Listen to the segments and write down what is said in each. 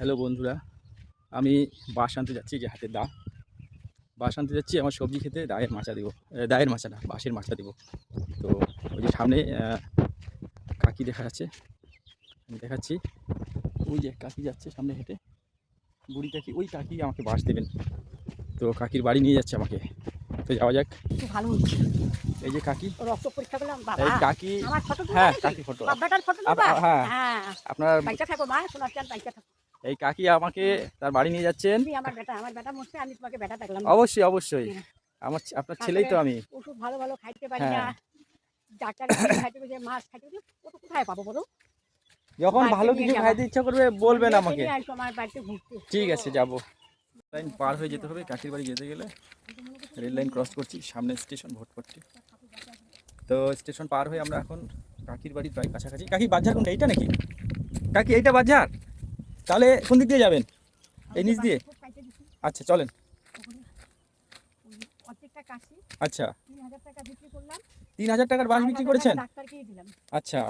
Hello বন্ধুরা আমি বাস আনতে যাচ্ছি যে হাতে দা বাস আনতে যাচ্ছি আমার সবজি খেতে দায়ের মাচা দিব দায়ের মাচা না বাঁশের মাচা দিব। তো ওই যে সামনে কাকি দেখা যাচ্ছে আমি দেখাচ্ছি। ওই যে কাকি যাচ্ছে সামনে হেঁটে বুড়ি কাকি ওই কাকি আমাকে বাস দেবেন। তো কাকির বাড়ি নিয়ে যাচ্ছে আমাকে। তো যাওয়া যাক। ভালো এই যে কাকি। রক্ত পরীক্ষা করলাম বাবা। এই কাকি আমার ফটো হ্যাঁ কাকি ফটো। বাবাটার ফটো হ্যাঁ। হ্যাঁ। আপনার থাকো মা চান বাইচা থাকো। এই কাকি আমাকে তার বাড়ি নিয়ে যাচ্ছেন। তুমি আমার বেটা আমার বেটা মরছে আমি তোমাকে বেটা দেখলাম। অবশ্যই অবশ্যই। হ্যাঁ। আমার আপনার ছেলেই তো আমি। ওষুধ ভালো ভালো খাইতে পারি না। হ্যাঁ। ডাক্তার খাইতে বলছে মাছ খাইতে বলছে ও কোথায় পাবো বলো? যখন ভালো কিছু। খাইতে ইচ্ছা করবে বলবেন আমাকে। ঠিক আছে যাব। লাইন পার হয়ে যেতে হবে কাকির বাড়ি যেতে গেলে। রেল লাইন ক্রস করছি সামনে স্টেশন ভোটপট্টি তো স্টেশন পার হয়ে আমরা এখন কাকির বাড়ির প্রায় কাছাকাছি। কাকি বাজার কোনটা? এইটা নাকি? কাকি এইটা বাজার? তাহলে কোন দিক দিয়ে যাবেন? এই নিচ দিয়ে? আচ্ছা চলেন। আচ্ছা। তিন হাজার টাকার বাস বিক্রি করেছেন? আচ্ছা।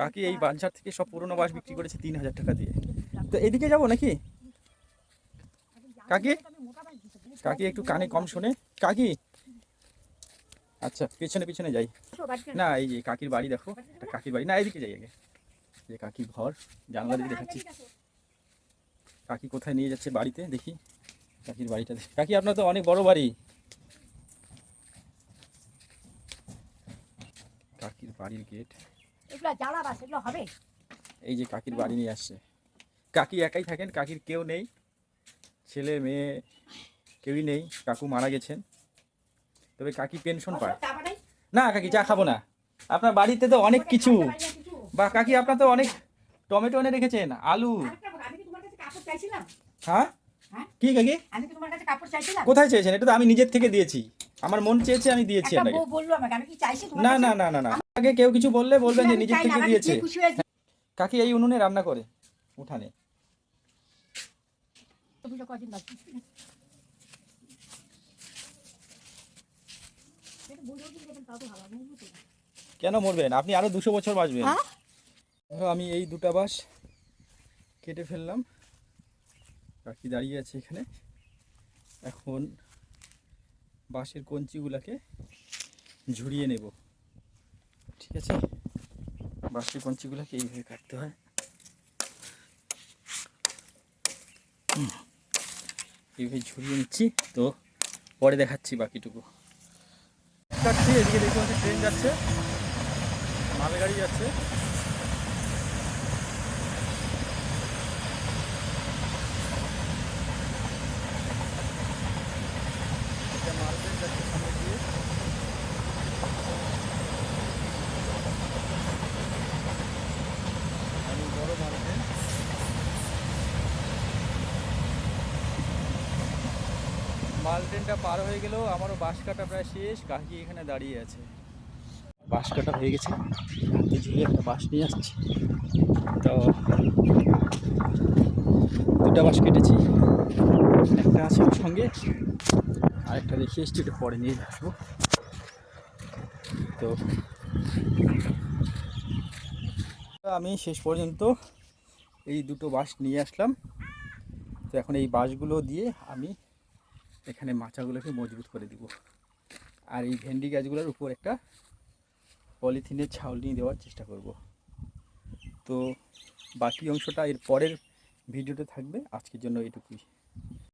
কাকি এই। বাজার থেকে সব পুরনো বাস বিক্রি করেছে তিন হাজার টাকা দিয়ে। তো এদিকে যাব নাকি? কাকি? কাকি একটু কানে কম শোনে। কাকি? আচ্ছা পেছনে পিছনে যাই। না এই যে কাকির বাড়ি দেখো। কাকির বাড়ি। না এদিকে যাই আগে। যে কাকির ঘর জানলা দিকে দেখাচ্ছি। কাকি কোথায় নিয়ে যাচ্ছে বাড়িতে? দেখি। কাকির বাড়িটা দেখি। কাকি আপনার তো অনেক বড় বাড়ি। কাকির বাড়ির গেট। এই যে কাকির বাড়ি নিয়ে আসছে। কাকি একাই থাকেন কাকির কেউ নেই। ছেলে মেয়ে কেউই নেই। কাকু মারা গেছেন। তবে কাকি পেনশন পায়। না কাকি চা খাব না। আপনার বাড়িতে তো অনেক কিছু। বা কাকি আপনার তো অনেক টমেটো এনে রেখেছেন আলু। আরেকটা বলো, আমি কি তোমার কাছে কাপড় চাইছিলাম? হ্যাঁ? হ্যাঁ? কি কাকি? আমি কি তোমার কাছে কাপড় চাইছিলাম? কোথায় চেয়েছেন? এটা তো আমি নিজের থেকে দিয়েছি। আমার মন চেয়েছে আমি দিয়েছি আপনাকে। বলল আমাকে আমি কি চাইছি না না না না না। আগে কেউ কিছু বললে বলবেন যে নিজের থেকে দিয়েছে। কাকি এই উনুনে রান্না করে উঠানে। কেন মরবেন? আপনি আরও দুশো বছর বাঁচবেন। হ্যাঁ? ধরো আমি এই দুটা বাঁশ কেটে ফেললাম। কাকি দাঁড়িয়ে আছে এখানে। এখন বাঁশের কঞ্চিগুলাকে ঝুরিয়ে নেব। ঠিক আছে? বাঁশের কঞ্চিগুলাকে এইভাবে কাটতে হয়। এইভাবে ঝুরিয়ে নিচ্ছি। তো পরে দেখাচ্ছি বাকিটুকু। কাটছি, এদিকে পাচ্ছি ট্রেন যাচ্ছে। মালগাড়ি যাচ্ছে একটা মালগাড়ি যাচ্ছে সামনে দিয়ে। অনেক বড় মালগাড়ি। মাল ট্রেনটা পার হয়ে গেলেও আমারও বাঁশ কাটা প্রায় শেষ, কাকি এখানে দাঁড়িয়ে আছে। বাঁশ কাটা হয়ে গেছে ঝুলিয়ে একটা বাঁশ নিয়ে আসছি। তো দুটা বাঁশ কেটেছি, একটা আছে ওর সঙ্গে, আরেকটা রেখে এসছি, একটু পরে নিয়ে আসব। তো আমি শেষ পর্যন্ত এই দুটো বাঁশ নিয়ে আসলাম। তো এখন এই বাঁশগুলো দিয়ে আমি এখানে মাচাগুলোকে মজবুত করে দিব। আর এই ভেন্ডি গাছগুলোর উপর একটা পলিথিনের ছাউনি দেওয়ার চেষ্টা করব। তো বাকি অংশটা এর পরের ভিডিওতে থাকবে। আজকের জন্য এটুকুই।